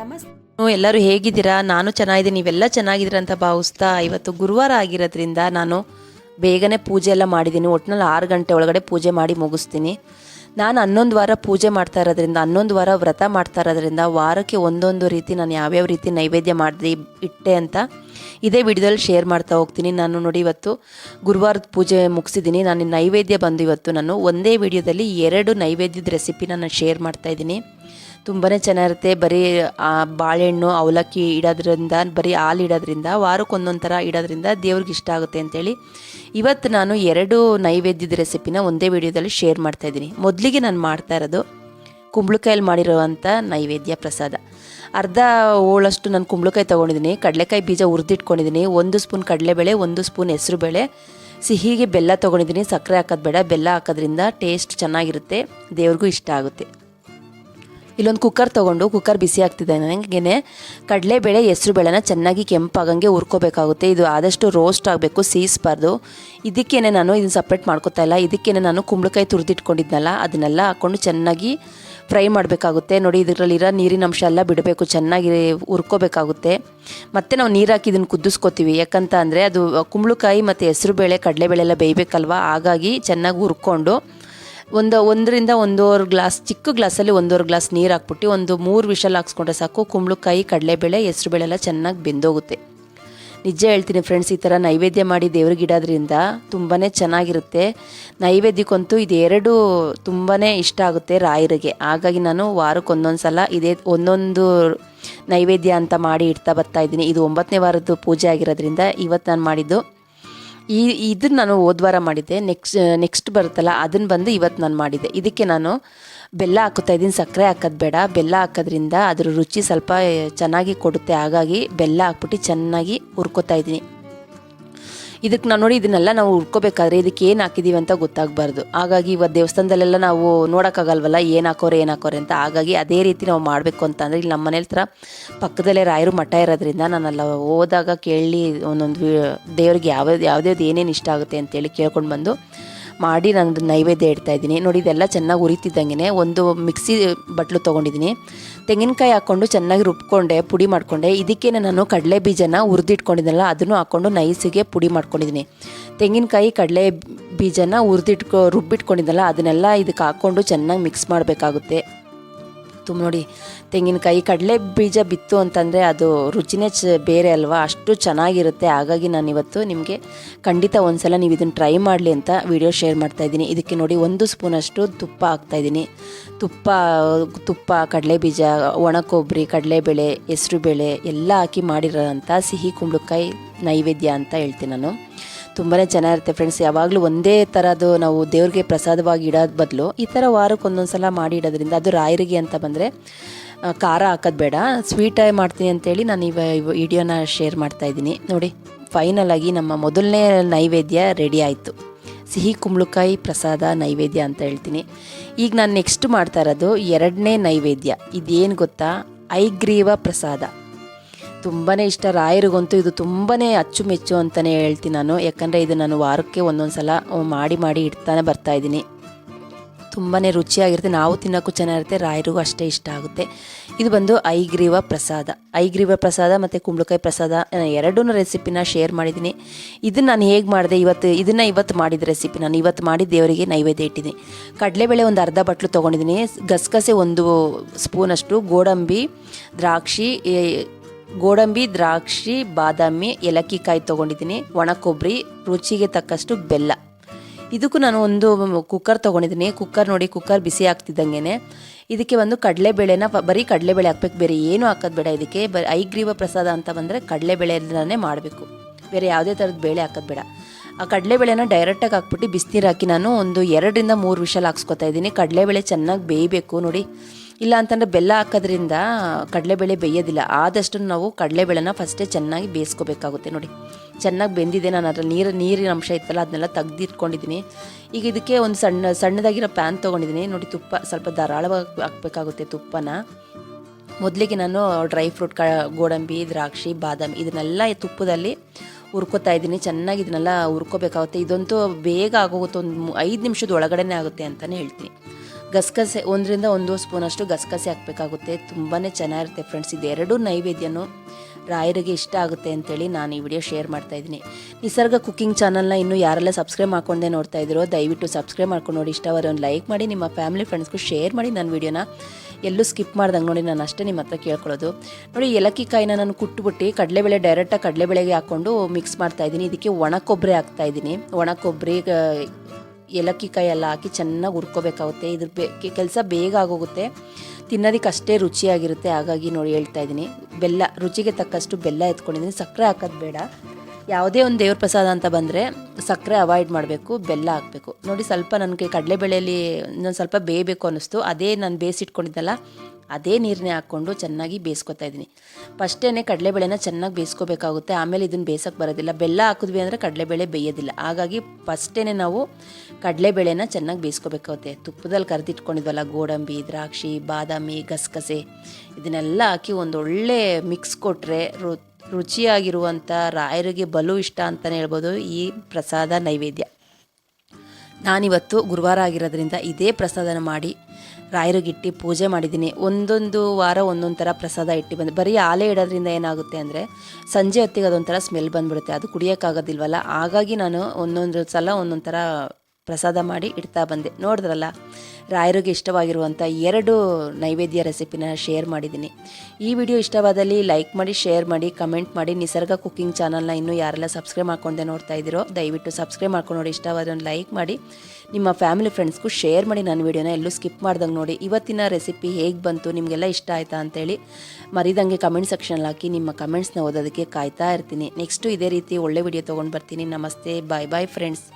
ನಮಸ್ತೆ ಎಲ್ಲರೂ ಹೇಗಿದ್ದೀರಾ? ನಾನು ಚೆನ್ನಾಗಿದ್ದೀನಿ. ನೀವೆಲ್ಲ ಚೆನ್ನಾಗಿದ್ದೀರಾ ಅಂತ ಭಾವಿಸ್ತಾ ಇವತ್ತು ಗುರುವಾರ ಆಗಿರೋದ್ರಿಂದ ನಾನು ಬೇಗನೆ ಪೂಜೆ ಎಲ್ಲ ಮಾಡಿದ್ದೀನಿ. ಒಟ್ಟಿನಲ್ಲಿ ಆರು ಗಂಟೆ ಒಳಗಡೆ ಪೂಜೆ ಮಾಡಿ ಮುಗಿಸ್ತೀನಿ. ನಾನು ಹನ್ನೊಂದು ವಾರ ಪೂಜೆ ಮಾಡ್ತಾ ಇರೋದ್ರಿಂದ, ಹನ್ನೊಂದು ವಾರ ವ್ರತ ಮಾಡ್ತಾ ಇರೋದ್ರಿಂದ ವಾರಕ್ಕೆ ಒಂದೊಂದು ರೀತಿ ನಾನು ಯಾವ್ಯಾವ ರೀತಿ ನೈವೇದ್ಯ ಮಾಡಿದೆ ಇಟ್ಟೆ ಅಂತ ಇದೇ ವಿಡಿಯೋದಲ್ಲಿ ಶೇರ್ ಮಾಡ್ತಾ ಹೋಗ್ತೀನಿ. ನಾನು ನೋಡಿ ಇವತ್ತು ಗುರುವಾರದ ಪೂಜೆ ಮುಗಿಸಿದ್ದೀನಿ. ನಾನು ನೈವೇದ್ಯ ಬಂದು ಇವತ್ತು ನಾನು ಒಂದೇ ವಿಡಿಯೋದಲ್ಲಿ ಎರಡು ನೈವೇದ್ಯದ ರೆಸಿಪಿನ ನಾನು ಶೇರ್ ಮಾಡ್ತಾ ಇದ್ದೀನಿ. ತುಂಬಾ ಚೆನ್ನಾಗಿರುತ್ತೆ. ಬರೀ ಬಾಳೆಹಣ್ಣು, ಅವಲಕ್ಕಿ ಇಡೋದ್ರಿಂದ, ಬರೀ ಹಾಲು ಇಡೋದ್ರಿಂದ ವಾರಕ್ಕೆ ಒಂದೊಂದು ಥರ ಇಡೋದ್ರಿಂದ ದೇವ್ರಿಗೆ ಇಷ್ಟ ಆಗುತ್ತೆ ಅಂತೇಳಿ ಇವತ್ತು ನಾನು ಎರಡು ನೈವೇದ್ಯದ ರೆಸಿಪಿನ ಒಂದೇ ವಿಡಿಯೋದಲ್ಲಿ ಶೇರ್ ಮಾಡ್ತಾಯಿದ್ದೀನಿ ಮೊದಲಿಗೆ ನಾನು ಮಾಡ್ತಾ ಇರೋದು ಕುಂಬಳಕಾಯಲ್ಲಿ ಮಾಡಿರುವಂಥ ನೈವೇದ್ಯ ಪ್ರಸಾದ. ಅರ್ಧ ಹೋಳಷ್ಟು ನಾನು ಕುಂಬಳಕಾಯಿ ತೊಗೊಂಡಿದ್ದೀನಿ. ಕಡಲೆಕಾಯಿ ಬೀಜ ಉರಿದಿಟ್ಕೊಂಡಿದ್ದೀನಿ ಒಂದು ಸ್ಪೂನ್ ಕಡಲೆಬೇಳೆ, ಒಂದು ಸ್ಪೂನ್ ಹೆಸರುಬೇಳೆ. ಸಿಹಿಗೆ ಬೆಲ್ಲ ತೊಗೊಂಡಿದ್ದೀನಿ. ಸಕ್ಕರೆ ಹಾಕೋದು ಬೇಡ. ಬೆಲ್ಲ ಹಾಕೋದ್ರಿಂದ ಟೇಸ್ಟ್ ಚೆನ್ನಾಗಿರುತ್ತೆ. ದೇವ್ರಿಗೂ ಇಷ್ಟ ಆಗುತ್ತೆ. ಇಲ್ಲೊಂದು ಕುಕ್ಕರ್ ತೊಗೊಂಡು ಕುಕ್ಕರ್ ಬಿಸಿ ಆಗ್ತಿದೆ ನನಗೆ ಕಡಲೆಬೇಳೆ ಹೆಸರು ಬೇಳೆನ ಚೆನ್ನಾಗಿ ಕೆಂಪಾಗಂಗೆ ಹುರ್ಕೋಬೇಕಾಗುತ್ತೆ. ಇದು ಆದಷ್ಟು ರೋಸ್ಟ್ ಆಗಬೇಕು, ಸೀಸ್ಬಾರ್ದು. ಇದಕ್ಕೇನೆ ನಾನು ಇದನ್ನು ಸಪ್ರೇಟ್ ಮಾಡ್ಕೋತಾ ಇಲ್ಲ. ಇದಕ್ಕೇನೆ ನಾನು ಕುಂಬಳಕಾಯಿ ತುರಿದಿಟ್ಕೊಂಡಿದ್ನಲ್ಲ, ಅದನ್ನೆಲ್ಲ ಹಾಕ್ಕೊಂಡು ಚೆನ್ನಾಗಿ ಫ್ರೈ ಮಾಡಬೇಕಾಗುತ್ತೆ. ನೋಡಿ, ಇದರಲ್ಲಿರೋ ನೀರಿನ ಅಂಶ ಎಲ್ಲ ಬಿಡಬೇಕು, ಚೆನ್ನಾಗಿ ಹುರ್ಕೋಬೇಕಾಗುತ್ತೆ. ಮತ್ತು ನಾವು ನೀರು ಹಾಕಿ ಇದನ್ನು ಕುದಿಸ್ಕೋತೀವಿ. ಯಾಕಂತ ಅಂದರೆ ಅದು ಕುಂಬಳಕಾಯಿ ಮತ್ತು ಹೆಸರುಬೇಳೆ ಕಡಲೆಬೇಳೆ ಎಲ್ಲ ಬೇಯಬೇಕಲ್ವ? ಹಾಗಾಗಿ ಚೆನ್ನಾಗಿ ಹುರ್ಕೊಂಡು ಒಂದು ಒಂದರಿಂದ ಒಂದೂವರೆ ಗ್ಲಾಸ್, ಚಿಕ್ಕ ಗ್ಲಾಸಲ್ಲಿ ಒಂದೂವರೆ ಗ್ಲಾಸ್ ನೀರು ಹಾಕ್ಬಿಟ್ಟು ಒಂದು ಮೂರು ವಿಷಲ್ ಹಾಕ್ಸ್ಕೊಂಡ್ರೆ ಸಾಕು. ಕುಂಬಳಕಾಯಿ ಕಡಲೆಬೇಳೆ ಹೆಸರುಬೇಳೆ ಎಲ್ಲ ಚೆನ್ನಾಗಿ ಬೆಂದೋಗುತ್ತೆ. ನಿಜ ಹೇಳ್ತೀನಿ ಫ್ರೆಂಡ್ಸ್ ಈ ಥರ ನೈವೇದ್ಯ ಮಾಡಿ ದೇವ್ರಿಗೆ ಇಡೋದ್ರಿಂದ ತುಂಬಾ ಚೆನ್ನಾಗಿರುತ್ತೆ. ನೈವೇದ್ಯಕ್ಕಂತೂ ಇದು ಎರಡು ತುಂಬಾ ಇಷ್ಟ ಆಗುತ್ತೆ ರಾಯರಿಗೆ. ಹಾಗಾಗಿ ನಾನು ವಾರಕ್ಕೆ ಒಂದೊಂದು ಸಲ ಇದೇ ಒಂದೊಂದು ನೈವೇದ್ಯ ಅಂತ ಮಾಡಿ ಇಡ್ತಾ ಬರ್ತಾ ಇದ್ದೀನಿ. ಇದು ಒಂಬತ್ತನೇ ವಾರದ್ದು ಪೂಜೆ ಆಗಿರೋದ್ರಿಂದ ಇವತ್ತು ನಾನು ಮಾಡಿದ್ದು ಈ ಇದನ್ನು ನಾನು ಹೋದ್ವಾರ ಮಾಡಿದ್ದೆ. ನೆಕ್ಸ್ಟ್ ನೆಕ್ಸ್ಟ್ ಬರುತ್ತಲ್ಲ ಅದನ್ನು ಬಂದು ಇವತ್ತು ನಾನು ಮಾಡಿದ್ದೆ. ಇದಕ್ಕೆ ನಾನು ಬೆಲ್ಲ ಹಾಕುತ್ತಾ ಇದ್ದೀನಿ. ಸಕ್ಕರೆ ಹಾಕೋದು ಬೇಡ. ಬೆಲ್ಲ ಹಾಕೋದ್ರಿಂದ ಅದ್ರ ರುಚಿ ಸ್ವಲ್ಪ ಚೆನ್ನಾಗಿ ಕೊಡುತ್ತೆ. ಹಾಗಾಗಿ ಬೆಲ್ಲ ಹಾಕ್ಬಿಟ್ಟು ಚೆನ್ನಾಗಿ ಹುರ್ಕೋತಾ ಇದ್ದೀನಿ. ಇದಕ್ಕೆ ನಾವು ನೋಡಿ ಇದನ್ನೆಲ್ಲ ನಾವು ಉಳ್ಕೋಬೇಕಾದ್ರೆ ಇದಕ್ಕೆ ಏನು ಹಾಕಿದ್ದೀವಿ ಅಂತ ಗೊತ್ತಾಗಬಾರ್ದು. ಹಾಗಾಗಿ ಇವತ್ತು ದೇವಸ್ಥಾನದಲ್ಲೆಲ್ಲ ನಾವು ನೋಡೋಕ್ಕಾಗಲ್ವಲ್ಲ, ಏನು ಹಾಕೋರೆ ಏನು ಹಾಕೋರೆ ಅಂತ. ಹಾಗಾಗಿ ಅದೇ ರೀತಿ ನಾವು ಮಾಡಬೇಕು ಅಂತ ಅಂದರೆ ಇಲ್ಲಿ ನಮ್ಮ ಮನೆ ಹತ್ರ ಪಕ್ಕದಲ್ಲೇ ರಾಯರು ಮಠ ಇರೋದ್ರಿಂದ ನಾನಲ್ಲ ಹೋದಾಗ ಕೇಳಿ ಒಂದೊಂದು ದೇವ್ರಿಗೆ ಯಾವ್ದು ಯಾವುದ್ಯಾವ್ದು ಏನೇನು ಇಷ್ಟ ಆಗುತ್ತೆ ಅಂತೇಳಿ ಕೇಳ್ಕೊಂಡು ಬಂದು ಮಾಡಿ ನಾನು ನೈವೇದ್ಯ ಇಡ್ತಾ ಇದ್ದೀನಿ. ನೋಡಿ, ಇದೆಲ್ಲ ಚೆನ್ನಾಗಿ ಉರಿತಿದ್ದಂಗೆ ಒಂದು ಮಿಕ್ಸಿ ಬಟ್ಲು ತೊಗೊಂಡಿದ್ದೀನಿ. ತೆಂಗಿನಕಾಯಿ ಹಾಕ್ಕೊಂಡು ಚೆನ್ನಾಗಿ ರುಬ್ಕೊಂಡೆ, ಪುಡಿ ಮಾಡಿಕೊಂಡೆ. ಇದಕ್ಕೆ ನಾನು ಕಡಲೆ ಬೀಜನ ಹುರಿದಿಟ್ಕೊಂಡಿದ್ದೆನಲ್ಲ ಅದನ್ನು ಹಾಕ್ಕೊಂಡು ನೈಸಿಗೆ ಪುಡಿ ಮಾಡ್ಕೊಂಡಿದ್ದೀನಿ. ತೆಂಗಿನಕಾಯಿ, ಕಡಲೆ ಬೀಜನ ಹುರಿದಿಟ್ಕೊ ರುಬ್ಬಿಟ್ಕೊಂಡಿದ್ದಲ್ಲ ಅದನ್ನೆಲ್ಲ ಇದಕ್ಕೆ ಹಾಕ್ಕೊಂಡು ಚೆನ್ನಾಗಿ ಮಿಕ್ಸ್ ಮಾಡಬೇಕಾಗುತ್ತೆ. ತುಂಬ ನೋಡಿ. ತೆಂಗಿನಕಾಯಿ ಕಡಲೆ ಬೀಜ ಬಿತ್ತು ಅಂತಂದರೆ ಅದು ರುಚಿನೇ ಚ ಬೇರೆ ಅಲ್ವಾ? ಅಷ್ಟು ಚೆನ್ನಾಗಿರುತ್ತೆ. ಹಾಗಾಗಿ ನಾನು ಇವತ್ತು ನಿಮಗೆ ಖಂಡಿತ ಒಂದ್ಸಲ ನೀವು ಇದನ್ನು ಟ್ರೈ ಮಾಡಲಿ ಅಂತ ವಿಡಿಯೋ ಶೇರ್ ಮಾಡ್ತಾ ಇದ್ದೀನಿ. ಇದಕ್ಕೆ ನೋಡಿ ಒಂದು ಸ್ಪೂನಷ್ಟು ತುಪ್ಪ ಹಾಕ್ತಾಯಿದ್ದೀನಿ ತುಪ್ಪ ತುಪ್ಪ, ಕಡಲೆ ಬೀಜ, ಒಣ ಕೊಬ್ಬರಿ, ಕಡಲೆಬೇಳೆ, ಹೆಸರುಬೇಳೆ ಎಲ್ಲ ಹಾಕಿ ಮಾಡಿರೋಂಥ ಸಿಹಿ ಕುಂಬಳಕಾಯಿ ನೈವೇದ್ಯ ಅಂತ ಹೇಳ್ತೀನಿ ನಾನು. ತುಂಬಾ ಚೆನ್ನಾಗಿರುತ್ತೆ ಫ್ರೆಂಡ್ಸ್ ಯಾವಾಗಲೂ ಒಂದೇ ಥರದ್ದು ನಾವು ದೇವ್ರಿಗೆ ಪ್ರಸಾದವಾಗಿ ಇಡೋದು ಬದಲು ಈ ಥರ ವಾರಕ್ಕೆ ಒಂದೊಂದು ಸಲ ಮಾಡಿ ಇಡೋದ್ರಿಂದ ಅದು ರಾಯರಿಗೆ ಅಂತ ಬಂದರೆ ಖಾರ ಹಾಕೋದು ಬೇಡ. ಸ್ವೀಟಾಗಿ ಮಾಡ್ತೀನಿ ಅಂತೇಳಿ ನಾನು ಇವ ವಿಡಿಯೋನ ಶೇರ್ ಮಾಡ್ತಾ ಇದ್ದೀನಿ. ನೋಡಿ ಫೈನಲ್ ಆಗಿ ನಮ್ಮ ಮೊದಲನೇ ನೈವೇದ್ಯ ರೆಡಿ ಆಯಿತು. ಸಿಹಿ ಕುಂಬಳಕಾಯಿ ಪ್ರಸಾದ ನೈವೇದ್ಯ ಅಂತ ಹೇಳ್ತೀನಿ. ಈಗ ನಾನು ನೆಕ್ಸ್ಟ್ ಮಾಡ್ತಾ ಇರೋದು ಎರಡನೇ ನೈವೇದ್ಯ. ಇದೇನು ಗೊತ್ತಾ? ಐಗ್ರೀವ ಪ್ರಸಾದ. ತುಂಬಾ ಇಷ್ಟ. ರಾಯರಿಗಂತೂ ಇದು ತುಂಬಾ ಅಚ್ಚುಮೆಚ್ಚು ಅಂತಲೇ ಹೇಳ್ತೀನಿ ನಾನು. ಯಾಕಂದರೆ ಇದು ನಾನು ವಾರಕ್ಕೆ ಒಂದೊಂದು ಸಲ ಮಾಡಿ ಮಾಡಿ ಇಡ್ತಾನೆ ಬರ್ತಾಯಿದ್ದೀನಿ ತುಂಬಾ ರುಚಿಯಾಗಿರುತ್ತೆ. ನಾವು ತಿನ್ನೋಕ್ಕೂ ಚೆನ್ನಾಗಿರುತ್ತೆ. ರಾಯರಿಗೂ ಅಷ್ಟೇ ಇಷ್ಟ ಆಗುತ್ತೆ. ಇದು ಬಂದು ಐಗ್ರೀವ ಪ್ರಸಾದ. ಐಗ್ರೀವ ಪ್ರಸಾದ ಮತ್ತು ಕುಂಬಳಕಾಯಿ ಪ್ರಸಾದ ಎರಡೂ ರೆಸಿಪಿನ ಶೇರ್ ಮಾಡಿದ್ದೀನಿ. ಇದನ್ನು ನಾನು ಹೇಗೆ ಮಾಡಿದೆ? ಇವತ್ತು, ಇದನ್ನು ಇವತ್ತು ಮಾಡಿದ ರೆಸಿಪಿ ನಾನು. ಇವತ್ತು ಮಾಡಿ ದೇವರಿಗೆ ನೈವೇದ್ಯ ಇಟ್ಟಿದ್ದೀನಿ. ಕಡಲೆಬೇಳೆ ಒಂದು ಅರ್ಧ ಬಟ್ಲು ತೊಗೊಂಡಿದ್ದೀನಿ. ಗಸಗಸೆ ಒಂದು ಸ್ಪೂನಷ್ಟು, ಗೋಡಂಬಿ, ದ್ರಾಕ್ಷಿ ಗೋಡಂಬಿ, ದ್ರಾಕ್ಷಿ, ಬಾದಾಮಿ ಏಲಕ್ಕಿಕಾಯಿ ತೊಗೊಂಡಿದ್ದೀನಿ. ಒಣ ಕೊಬ್ಬರಿ, ರುಚಿಗೆ ತಕ್ಕಷ್ಟು ಬೆಲ್ಲ. ಇದಕ್ಕೂ ನಾನು ಒಂದು ಕುಕ್ಕರ್ ತೊಗೊಂಡಿದ್ದೀನಿ. ಕುಕ್ಕರ್ ನೋಡಿ ಕುಕ್ಕರ್ ಬಿಸಿ ಆಗ್ತಿದ್ದಂಗೆ ಇದಕ್ಕೆ ಒಂದು ಕಡಲೆಬೇಳೆನ ಬರೀ ಕಡಲೆಬೇಳೆ ಹಾಕ್ಬೇಕು. ಬೇರೆ ಏನು ಹಾಕೋದು ಬೇಡ. ಇದಕ್ಕೆ ಬ, ಐಗ್ರೀವ ಪ್ರಸಾದ ಅಂತ ಬಂದರೆ ಕಡಲೆಬೇಳೆನೇ ಮಾಡಬೇಕು. ಬೇರೆ ಯಾವುದೇ ಥರದ ಬೇಳೆ ಹಾಕೋದು ಬೇಡ. ಆ ಕಡಲೆಬೇಳೆನ ಡೈರೆಕ್ಟಾಗಿ ಹಾಕ್ಬಿಟ್ಟು ಬಿಸಿನೀರು ಹಾಕಿ ನಾನು ಒಂದು ಎರಡರಿಂದ ಮೂರು ವಿಷಲ್ ಹಾಕ್ಸ್ಕೊತಾ ಇದ್ದೀನಿ. ಕಡಲೆಬೇಳೆ ಚೆನ್ನಾಗಿ ಬೇಯಬೇಕು ನೋಡಿ. ಇಲ್ಲ ಅಂತಂದರೆ ಬೆಲ್ಲ ಹಾಕೋದ್ರಿಂದ ಕಡಲೆಬೇಳೆ ಬೇಯೋದಿಲ್ಲ. ಆದಷ್ಟು ನಾವು ಕಡಲೆಬೇಳೆನ ಫಸ್ಟೇ ಚೆನ್ನಾಗಿ ಬೇಯಿಸ್ಕೋಬೇಕಾಗುತ್ತೆ ನೋಡಿ. ಚೆನ್ನಾಗಿ ಬೆಂದಿದೆ ನಾನು ಅದ್ರ ನೀರು, ನೀರಿನ ಅಂಶ ಇತ್ತಲ್ಲ, ಅದನ್ನೆಲ್ಲ ತೆಗ್ದಿಟ್ಕೊಂಡಿದ್ದೀನಿ. ಈಗ ಇದಕ್ಕೆ ಒಂದು ಸಣ್ಣ ಸಣ್ಣದಾಗಿರೋ ಪ್ಯಾನ್ ತೊಗೊಂಡಿದ್ದೀನಿ. ನೋಡಿ ತುಪ್ಪ ಸ್ವಲ್ಪ ಧಾರಾಳವಾಗಿ ಹಾಕಬೇಕಾಗುತ್ತೆ ತುಪ್ಪನ. ಮೊದಲಿಗೆ ನಾನು ಡ್ರೈ ಫ್ರೂಟ್ ಕ, ಗೋಡಂಬಿ, ದ್ರಾಕ್ಷಿ, ಬಾದಾಮಿ ಇದನ್ನೆಲ್ಲ ತುಪ್ಪದಲ್ಲಿ ಹುರ್ಕೋತಾ ಇದ್ದೀನಿ. ಚೆನ್ನಾಗಿ ಇದನ್ನೆಲ್ಲ ಹುರ್ಕೋಬೇಕಾಗುತ್ತೆ. ಇದಂತೂ ಬೇಗ ಆಗೋಗುತ್ತೆ. ಒಂದು ಐದು ನಿಮಿಷದ ಒಳಗಡೆನೇ ಆಗುತ್ತೆ ಅಂತಲೇ ಹೇಳ್ತೀನಿ. ಗಸಗಸೆ, ಒಂದರಿಂದ ಒಂದು ಸ್ಪೂನಷ್ಟು ಗಸಗಸೆ ಹಾಕಬೇಕಾಗುತ್ತೆ. ತುಂಬಾ ಚೆನ್ನಾಗಿರುತ್ತೆ ಫ್ರೆಂಡ್ಸ್. ಇದೆರಡು ನೈವೇದ್ಯನೂ ರಾಯರಿಗೆ ಇಷ್ಟ ಆಗುತ್ತೆ ಅಂತೇಳಿ ನಾನು ಈ ವಿಡಿಯೋ ಶೇರ್ ಮಾಡ್ತಾ ಇದ್ದೀನಿ. ನಿಸರ್ಗ ಕುಕಿಂಗ್ ಚಾನಲ್ನ ಇನ್ನೂ ಯಾರೆಲ್ಲ ಸಬ್ಸ್ಕ್ರೈಬ್ ಮಾಡ್ಕೊಂಡೆ ನೋಡ್ತಾ ಇದ್ದೀರೋ, ದಯವಿಟ್ಟು ಸಬ್ಸ್ಕ್ರೈಬ್ ಮಾಡ್ಕೊಂಡು ನೋಡಿ. ಇಷ್ಟವಾದ್ರೆ ಒಂದು ಲೈಕ್ ಮಾಡಿ, ನಿಮ್ಮ ಫ್ಯಾಮಿಲಿ ಫ್ರೆಂಡ್ಸ್ಗೂ ಶೇರ್ ಮಾಡಿ ನನ್ನ ವಿಡಿಯೋನ. ಎಲ್ಲೂ ಸ್ಕಿಪ್ ಮಾಡ್ದಂಗೆ ನೋಡಿ, ನಾನು ಅಷ್ಟೇ ನಿಮ್ಮ ಹತ್ರ ಕೇಳ್ಕೊಳ್ಳೋದು. ನೋಡಿ ಏಲಕ್ಕಿ ಕಾಯಿನ ನಾನು ಕುಟ್ಬಿಟ್ಟು ಕಡಲೆಬೇಳೆ ಡೈರೆಕ್ಟಾಗಿ ಕಡಲೆಬೇಳೆಗೆ ಹಾಕ್ಕೊಂಡು ಮಿಕ್ಸ್ ಮಾಡ್ತಾ ಇದ್ದೀನಿ. ಇದಕ್ಕೆ ಒಣ ಕೊಬ್ಬರಿ ಹಾಕ್ತಾ ಇದ್ದೀನಿ. ಒಣ ಕೊಬ್ಬರಿ ಏಲಕ್ಕಿ ಕಾಯಿ ಎಲ್ಲ ಹಾಕಿ ಚೆನ್ನಾಗಿ ಹುರ್ಕೋಬೇಕಾಗುತ್ತೆ. ಇದ್ರ ಬೇ ಕೆಲಸ ಬೇಗ ಆಗೋಗುತ್ತೆ. ತಿನ್ನೋದಕ್ಕೆ ಅಷ್ಟೇ ರುಚಿಯಾಗಿರುತ್ತೆ. ಹಾಗಾಗಿ ನೋಡಿ ಹೇಳ್ತಾ ಇದ್ದೀನಿ. ಬೆಲ್ಲ, ರುಚಿಗೆ ತಕ್ಕಷ್ಟು ಬೆಲ್ಲ ಎತ್ಕೊಂಡಿದ್ದೀನಿ. ಸಕ್ಕರೆ ಹಾಕೋದು ಬೇಡ. ಯಾವುದೇ ಒಂದು ದೇವ್ರ ಪ್ರಸಾದ ಅಂತ ಬಂದರೆ ಸಕ್ಕರೆ ಅವಾಯ್ಡ್ ಮಾಡಬೇಕು, ಬೆಲ್ಲ ಹಾಕಬೇಕು. ನೋಡಿ ಸ್ವಲ್ಪ ನನಗೆ ಕಡಲೆಬೇಳೆಯಲ್ಲಿ ಇನ್ನೊಂದು ಸ್ವಲ್ಪ ಬೇಯಬೇಕು ಅನ್ನಿಸ್ತು. ಅದೇ ನಾನು ಬೇಯಿಸಿಟ್ಕೊಂಡಿದ್ದಲ್ಲ ಅದೇ ನೀರನ್ನೇ ಹಾಕ್ಕೊಂಡು ಚೆನ್ನಾಗಿ ಬೇಯಿಸ್ಕೊತಾ ಇದ್ದೀನಿ. ಫಸ್ಟೇ ಕಡಲೆಬೇಳೆನ ಚೆನ್ನಾಗಿ ಬೇಯಿಸ್ಕೋಬೇಕಾಗುತ್ತೆ. ಆಮೇಲೆ ಇದನ್ನು ಬೇಯಿಸೋಕೆ ಬರೋದಿಲ್ಲ. ಬೆಲ್ಲ ಹಾಕಿದ್ವಿ ಅಂದರೆ ಕಡಲೆಬೇಳೆ ಬೇಯೋದಿಲ್ಲ ಹಾಗಾಗಿ ಫಸ್ಟೇ ನಾವು ಕಡಲೆಬೇಳೆನ ಚೆನ್ನಾಗಿ ಬೇಯಿಸ್ಕೋಬೇಕಾಗುತ್ತೆ. ತುಪ್ಪದಲ್ಲಿ ಕರೆದಿಟ್ಕೊಂಡಿದ್ವಲ್ಲ, ಗೋಡಂಬಿ, ದ್ರಾಕ್ಷಿ, ಬಾದಾಮಿ, ಗಸಗಸೆ, ಇದನ್ನೆಲ್ಲ ಹಾಕಿ ಒಂದು ಒಳ್ಳೆ ಮಿಕ್ಸ್ ಕೊಟ್ಟರೆ ರು ರುಚಿಯಾಗಿರುವಂಥ ರಾಯರಿಗೆ ಬಲು ಇಷ್ಟ ಅಂತಲೇ ಹೇಳ್ಬೋದು ಈ ಪ್ರಸಾದ ನೈವೇದ್ಯ. ನಾನಿವತ್ತು ಗುರುವಾರ ಆಗಿರೋದ್ರಿಂದ ಇದೇ ಪ್ರಸಾದನ ಮಾಡಿ ರಾಯರಿಗಿಟ್ಟು ಪೂಜೆ ಮಾಡಿದ್ದೀನಿ. ಒಂದೊಂದು ವಾರ ಒಂದೊಂದು ಥರ ಪ್ರಸಾದ ಇಟ್ಟು ಬಂದು, ಬರೀ ಆಲೆ ಇಡೋದ್ರಿಂದ ಏನಾಗುತ್ತೆ ಅಂದರೆ ಸಂಜೆ ಹೊತ್ತಿಗೆ ಅದೊಂಥರ ಸ್ಮೆಲ್ ಬಂದ್ಬಿಡುತ್ತೆ. ಅದು ಕುಡಿಯೋಕ್ಕಾಗೋದಿಲ್ವಲ್ಲ? ಹಾಗಾಗಿ ನಾನು ಒಂದೊಂದು ಸಲ ಒಂದೊಂದು ಥರ ಪ್ರಸಾದ ಮಾಡಿ ಇಡ್ತಾ ಬಂದೆ. ನೋಡಿದ್ರಲ್ಲ, ರಾಯರಿಗೆ ಇಷ್ಟವಾಗಿರುವಂಥ ಎರಡು ನೈವೇದ್ಯ ರೆಸಿಪಿನ ಶೇರ್ ಮಾಡಿದ್ದೀನಿ. ಈ ವಿಡಿಯೋ ಇಷ್ಟವಾದಲ್ಲಿ ಲೈಕ್ ಮಾಡಿ, ಶೇರ್ ಮಾಡಿ, ಕಮೆಂಟ್ ಮಾಡಿ. ನಿಸರ್ಗ ಕುಕ್ಕಿಂಗ್ ಚಾನಲ್ನ ಇನ್ನೂ ಯಾರೆಲ್ಲ ಸಬ್ಸ್ಕ್ರೈಬ್ ಮಾಡ್ಕೊಂಡೆ ನೋಡ್ತಾ ಇದ್ದೀರೋ, ದಯವಿಟ್ಟು ಸಬ್ಸ್ಕ್ರೈಬ್ ಮಾಡ್ಕೊಂಡು ನೋಡಿ ಇಷ್ಟವಾದೊಂದು ಲೈಕ್ ಮಾಡಿ. ನಿಮ್ಮ ಫ್ಯಾಮಿಲಿ ಫ್ರೆಂಡ್ಸ್ಗೂ ಶೇರ್ ಮಾಡಿ ನನ್ನ ವಿಡಿಯೋನ ಎಲ್ಲೂ ಸ್ಕಿಪ್ ಮಾಡ್ದಂಗೆ ನೋಡಿ. ಇವತ್ತಿನ ರೆಸಿಪಿ ಹೇಗೆ ಬಂತು, ನಿಮಗೆಲ್ಲ ಇಷ್ಟ ಆಯಿತಾ ಅಂತೇಳಿ ಮರಿದಂಗೆ ಕಮೆಂಟ್ ಸೆಕ್ಷನಲ್ಲಿ ಹಾಕಿ ನಿಮ್ಮ ಕಮೆಂಟ್ಸ್ನ ಓದೋದಕ್ಕೆ ಕಾಯ್ತಾ ಇರ್ತೀನಿ. ನೆಕ್ಸ್ಟು ಇದೇ ರೀತಿ ಒಳ್ಳೆ ವಿಡಿಯೋ ತೊಗೊಂಡು ಬರ್ತೀನಿ. ನಮಸ್ತೆ, ಬಾಯ್ ಬಾಯ್ ಫ್ರೆಂಡ್ಸ್.